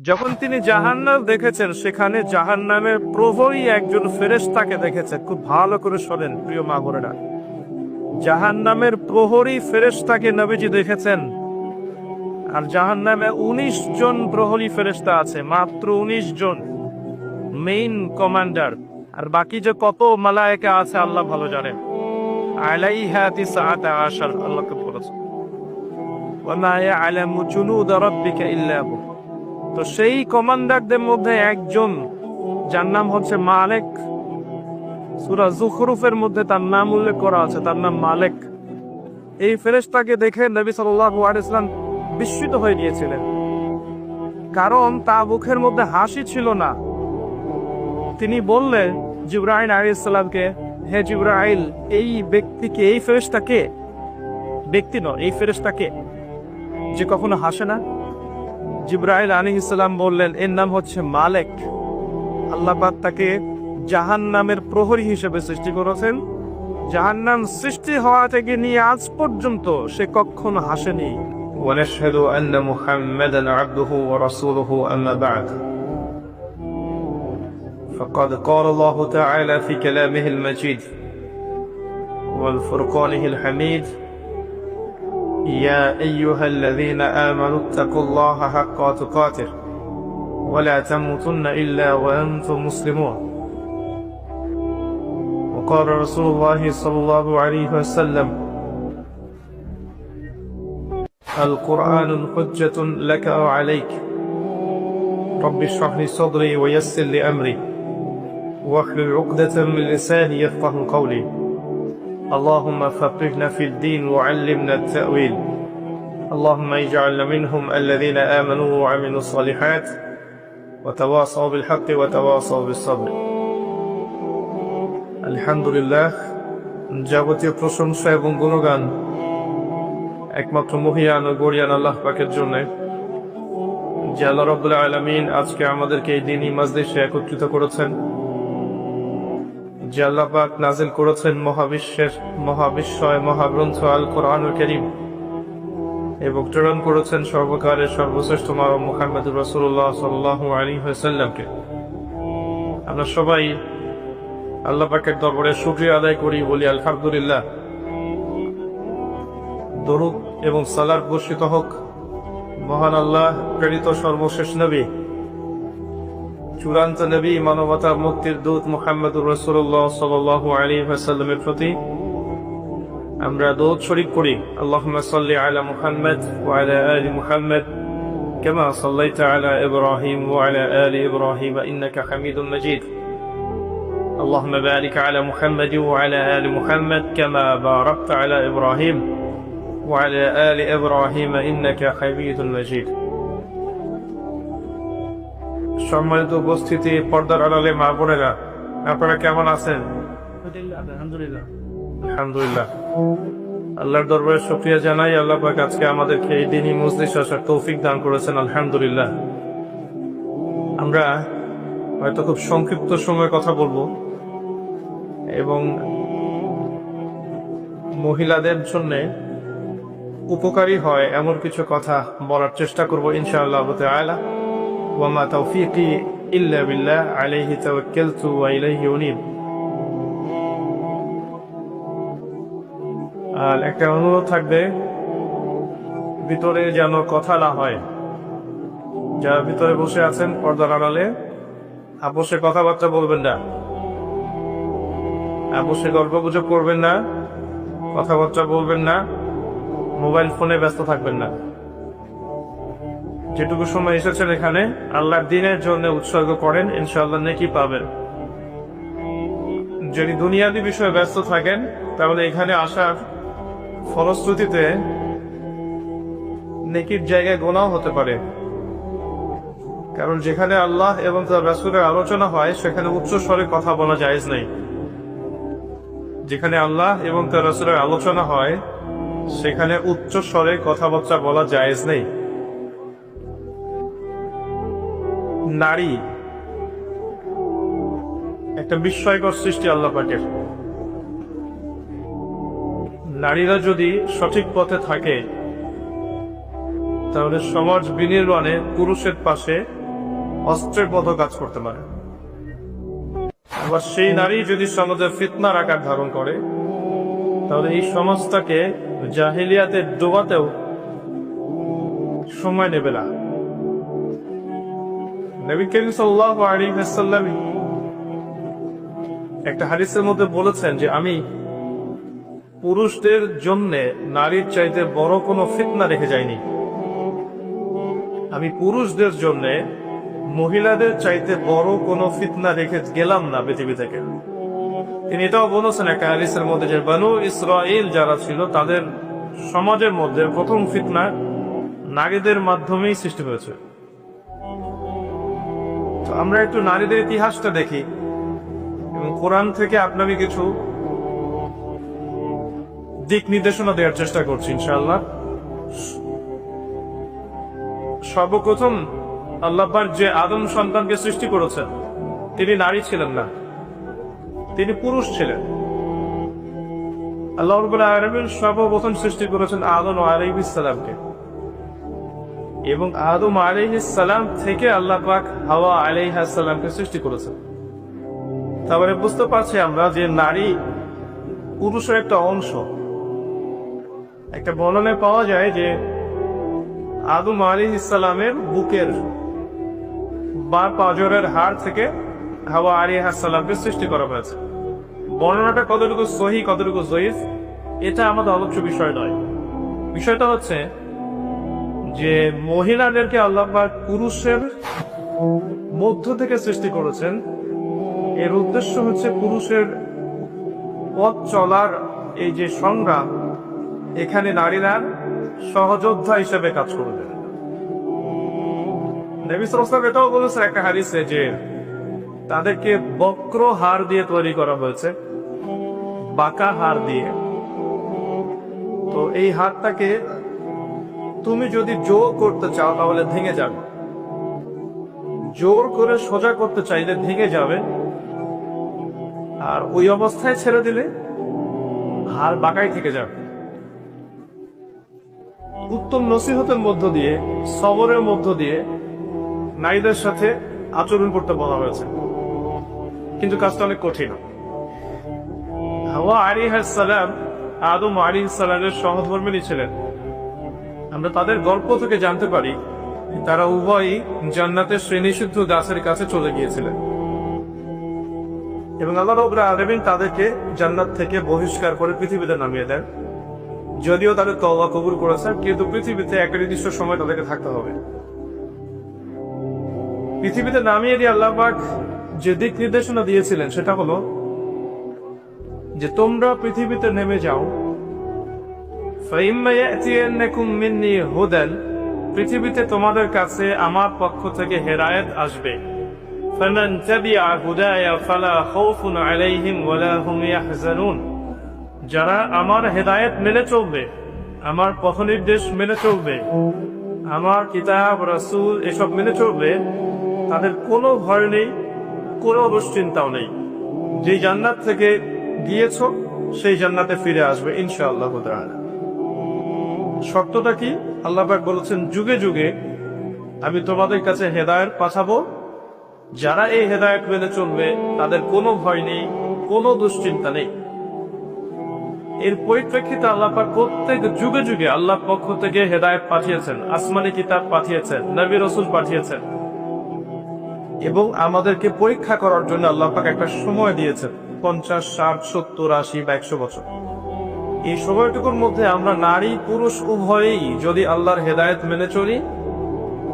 যখন তিনি জাহান্নাম দেখেছেন, সেখানে জাহান্নামের প্রহরী একজন ফেরেশতাকে দেখেছেন। খুব ভালো করে শোনেন, প্রিয় মা বোনেরা। জাহান্নামের প্রহরী ফেরেশতাকে নবীজি দেখেছেন। আর জাহান্নামে উনিশ জন প্রহরী ফেরেশতা আছে, মাত্র উনিশ জন মেইন কমান্ডার আর বাকি যে কত মালায়েকা আছে, আল্লাহ ভালো জানেন। তিসআতা আশার, আল্লাহকে বলেছে তো সেই কমান্ডারদের মধ্যে একজন, যার নাম হচ্ছে মালেক। সুরা জুখরুফের মধ্যে তার নাম উল্লেখ করা আছে, তার নাম মালেক। এই ফেরেশতাকে দেখে নবী আলাইহি বিস্মিত হয়ে গিয়েছিলেন। কারণ তা মুখের মধ্যে হাসি ছিল না। তিনি বললেন, জিব্রাইল আলাইহিসসালামকে হে জিব্রাইল, এই ব্যক্তিকে এই ফেরেশতাকে ব্যক্তি নয়, এই ফেরেশতাকে যে কখনো হাসে না। জিব্রাইল আলী ইসলাম বললেন এর নাম হচ্ছে মালেক আল্লাহবাদ তাকে জাহান নামের প্রহরী হিসেবে সৃষ্টি করেছেন জাহান্নাম সৃষ্টি হওয়া থেকে নিয়ে আজ পর্যন্ত সে কখনো হাসেনি ونشهد أن محمدا عبده ورسوله أما بعد فقد قال الله تعالى في كلامه المجيد والفرقانه الحميد يا أيها الذين آمنوا اتقوا الله حق تقاته ولا تموتن إلا وأنتم مسلمون. وقال رسول الله صلى الله عليه وسلم القرآن حجة لك أو عليك رب اشرح لي صدري ويسر لي أمري واحلل عقدة من لساني يفقه قولي. اللهم فقهنا في الدين وعلمنا التأويل اللهم اجعلنا منهم الذين آمنوا وعملوا الصالحات وتواصوا بالحق وتواصوا بالصبر الحمد لله যাবতীয় প্রশংসা এবং গুণগান একমাত্র মহিয়ান ও গরিয়ান আল্লাহ পাকের জন্য যে আল্লাহ রব্বুল আলমিন আজকে আমাদেরকে এই দিনই মাজলিসে একত্রিত করেছেন যে নাজিল করেছেন মহাবিশ্বের মহাবিশ্বয় মহাগ্রন্থ আল কোরআনুল করিম। এবং প্রেরণ করেছেন সর্বকালের সর্বশ্রেষ্ঠ মানব মুহাম্মদুর রসুল্লাহ সাল্লাহ আলী সাল্লামকে আমরা সবাই আল্লাহ পাকের দরবারে শুক্রিয়া আদায় করি, বলি আলহামদুলিল্লাহ। দরুদ এবং সালার বর্ষিত হোক। মহান আল্লাহ, প্রেরিত সর্বশেষ নবী চূড়ান্ত নবী মানবতার মুক্তির দূত মোহাম্মদুর রসুল্লাহ সাল আলী সাল্লামের প্রতি আমরা দৌদ শরীফ করি আল্লাহ সাল্লি আলা মুহাম্মদ ওয়ালা আলি মুহাম্মদ كما صليت على إبراهيم وعلى آل إبراهيم إنك حميد مجيد اللهم بارك على محمد وعلى آل محمد كما باركت على إبراهيم وعلى آل إبراهيم إنك حميد مجيد সম্মানিত উপস্থিতি পর্দার আড়ালে মা বোনেরা আপনারা কেমন আছেন? আলহামদুলিল্লাহ আলহামদুলিল্লাহ। আল্লাহর দরবারে শুকরিয়া জানাই আল্লাহ পাক আজকে আমাদেরকে এই দিনই মজলিস আসার তৌফিক দান করেছেন আলহামদুলিল্লাহ। আমরা হয়তো খুব সংক্ষিপ্ত সময় কথা বলব এবং মহিলাদের জন্য উপকারী হয় এমন কিছু কথা বলার চেষ্টা করব ইনশাআল্লাহ তাআলা। তৌফিকি ইল্লা বিল্লাহ আলাইহি তাওয়াক্কালতু ওয়া ইলাইহি উনীব আর একটা অনুরোধ থাকবে, ভিতরে যেন কথা না হয়। যারা ভিতরে বসে আছেন পর্দার আড়ালে আপোষে কথাবার্তা বলবেন না। আপসে গল্প গুজব করবেন না, কথাবার্তা বলবেন না, মোবাইল ফোনে ব্যস্ত থাকবেন না। যেটুকু সময় এসেছেন এখানে, আল্লাহর দিনের জন্য উৎসর্গ করেন, ইনশাআল্লাহ নেকি পাবেন। যদি দুনিয়াদি বিষয়ে ব্যস্ত থাকেন, তাহলে এখানে আসার ফলশ্রুতিতে নেকির জায়গায় গোনাও হতে পারে। কারণ যেখানে আল্লাহ এবং তার রাসুলের আলোচনা হয়, সেখানে উচ্চ স্বরে কথা বলা জায়েজ নেই। যেখানে আল্লাহ এবং তার রাসুলের আলোচনা হয়, সেখানে উচ্চ স্বরে কথাবার্তা বলা জায়েজ নেই। নারী। একটা বিস্ময়কর সৃষ্টি আল্লাহ পাকের। নারীরা যদি সঠিক পথে থাকে, তাহলে সমাজ বিনির্মাণে পুরুষের পাশে অস্ত্রের মতো কাজ করতে পারে। আবার সেই নারী যদি সমাজে ফিতনার আকার ধারণ করে, তাহলে এই সমাজটাকে জাহিলিয়াতে ডোবাতেও সময় নেবে না। নবী করিম সাল্লাল্লাহু আলাইহি ওয়াসাল্লাম একটা হাদিসের মধ্যে বলেছেন যে আমি পুরুষদের জন্য নারীর চাইতে বড় কোনো ফিতনা রেখে যাইনি। আমি পুরুষদের জন্য মহিলাদের চাইতে বড় কোনো ফিতনা রেখে গেলাম না পৃথিবী থেকে। তিনি এটাও বলেছেন একটা হাদিসের মধ্যে যে বানু ইসরাইল যারা ছিল, তাদের সমাজের মধ্যে প্রথম ফিতনা নারীদের মাধ্যমেই সৃষ্টি হয়েছে। আমরা একটু নারীদের ইতিহাসটা দেখি। এবং কোরআন থেকে আপনাকে কিছু দিক নির্দেশনা দেওয়ার চেষ্টা করছি, ইনশাআল্লাহ। সর্বপ্রথম আল্লাহবার যে আদম সন্তানকে সৃষ্টি করেছেন, তিনি নারী ছিলেন না। তিনি পুরুষ ছিলেন। আল্লাহ রবুল্লাহ সর্বপ্রথম সৃষ্টি করেছেন আদম আলাইসালামকে এবং আদম আলাইসালাম থেকে আল্লাহ পাক হাওয়া আলাইহাসাল্লামকে সৃষ্টি করেছেন। তারপরে বুঝতে পারছি আমরা যে নারী পুরুষের একটা অংশ। একটা বর্ণনায় পাওয়া যায় যে আদম আলী ইসলামের বুকের বা পাজরের হাড় থেকে হাওয়া আলী হাসালামকে সৃষ্টি করা হয়েছে। বর্ণনাটা কতটুকু সহি, কতটুকু জয়ীফ, এটা আমাদের আলোচ্য বিষয় নয়। বিষয়টা হচ্ছে যে মহিলাদেরকে আল্লাহ পুরুষের মধ্য থেকে সৃষ্টি করেছেন, এর উদ্দেশ্য হচ্ছে পুরুষের পথ চলার এই যে সংগ্রাম, এখানে নারীরা সহযোদ্ধা হিসেবে কাজ করবেন নবী সালাম এটাও বলেছে একটা হাদিসে যে তাদেরকে বক্র হার দিয়ে তৈরি করা হয়েছে, বাঁকা হার দিয়ে। তো এই হারটাকে তুমি যদি জোর করতে চাও, তাহলে ভেঙে যাবে। জোর করে সোজা করতে চাইলে ভেঙে যাবে। আর ওই অবস্থায় ছেড়ে দিলে হার বাঁকাই থেকে যাবে। উত্তম নসিহতের মধ্য দিয়ে, সবরের মধ্য দিয়ে নারীদের সাথে আচরণ করতে বলা হয়েছে। কিন্তু কাজটা অনেক কঠিন। হাওয়া আলী সালাম, আদম আলী সালামের সহধর্মিনী ছিলেন। আমরা তাদের গল্প থেকে জানতে পারি তারা উভয়ই জান্নাতের শ্রেণীশুদ্ধ গাছের কাছে চলে গিয়েছিলেন। এবং আল্লাহ রবরা আলমিন তাদেরকে জান্নাত থেকে বহিষ্কার করে পৃথিবীতে নামিয়ে দেন। যদিও তাদের তওবা কবুল করেছে কিন্তু পৃথিবীতে একটা নির্দিষ্ট সময় তাদেরকে থাকতে হবে। পৃথিবীতে নামিয়ে দিয়ে আল্লাহ যে দিক নির্দেশনা দিয়েছিলেন, সেটা হলো যে তোমরা পৃথিবীতে নেমে যাও فَإِمَّا يَأْتِيَنَّكُم مِّنِّي هُدًى পৃথিবীতে তোমাদের কাছে আমার পক্ষ থেকে হেদায়েত আসবে فَمَن تَبِعَ هُدَايَ فَلَا خَوْفٌ عَلَيْهِمْ وَلَا هُمْ يَحْزَنُونَ যারা আমার হেদায়েত মেনে চলবে আমার পথ নির্দেশ মেনে চলবে আমার কিতাব রাসূল এসব মেনে চলবে তাদের কোনো ভয় নেই কোনো দুশ্চিন্তাও নেই যে জান্নাত থেকে গিয়েছ সেই জান্নাতে ফিরে আসবে ইনশাআল্লাহ তাআলা শর্তটা কি? আল্লাহবাক বলেছেন, যুগে যুগে আমি তোমাদের কাছে হেদায়েত পাঠাবো। যারা এই হেদায়েত মেনে চলবে, তাদের কোনো ভয় নেই, কোনো দুশ্চিন্তা নেই। এর পরিপ্রেক্ষিতে আল্লাপাক প্রত্যেক যুগে যুগে আল্লাহ পক্ষ থেকে হেদায়েত পাঠিয়েছেন, আসমানি কিতাব পাঠিয়েছেন, নবী রসুল পাঠিয়েছেন। এবং আমাদেরকে পরীক্ষা করার জন্য আল্লাহ পাক একটা সময় দিয়েছেন, পঞ্চাশ, ষাট, সত্তর, আশি বা একশো বছর। এই সময়টুকুর মধ্যে আমরা নারী, পুরুষ, উভয়েই যদি আল্লাহর হেদায়েত মেনে চলি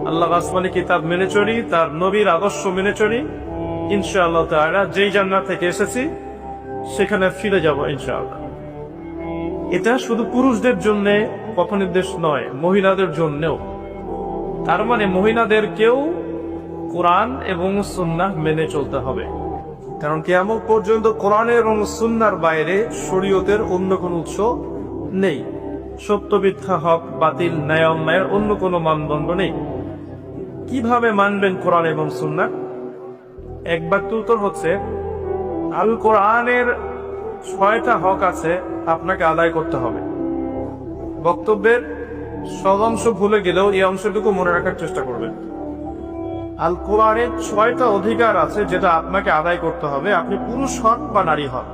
আল্লাহ আসমানি কিতাব মেনে চলি, তার নবীর আদর্শ মেনে চলি, ইনশাআল্লাহ তাআলা যেই জান্নাত থেকে এসেছি, সেখানে ফিরে যাব ইনশাআল্লাহ। এটা শুধু পুরুষদের জন্য পথ নির্দেশ নয়, মহিলাদের জন্যও। তার মানে মহিলাদেরকেও কোরআন এবং সুন্নাহ মেনে চলতে হবে। কারণ কেমন পর্যন্ত কোরআন এবং সুন্নার বাইরে শরীয়তের অন্য কোনো উৎস নেই। সত্য মিথ্যা হক, বাতিল, ন্যায়, অন্যায়ের অন্য কোনো মানদণ্ড নেই। কীভাবে মানবেন কোরআন এবং সুন্না? একবার উত্তর হচ্ছে, আল কোরআনের ছয়টা হক আছে, আপনাকে আদায় করতে হবে। বক্তব্যের সব অংশ ভুলে গেলেও এই অংশটুকু মনে রাখার চেষ্টা করবেন। আল কোরআনের ছয়টা অধিকার আছে যেটা আপনাকে আদায় করতে হবে। আপনি পুরুষ হন বা নারী হন।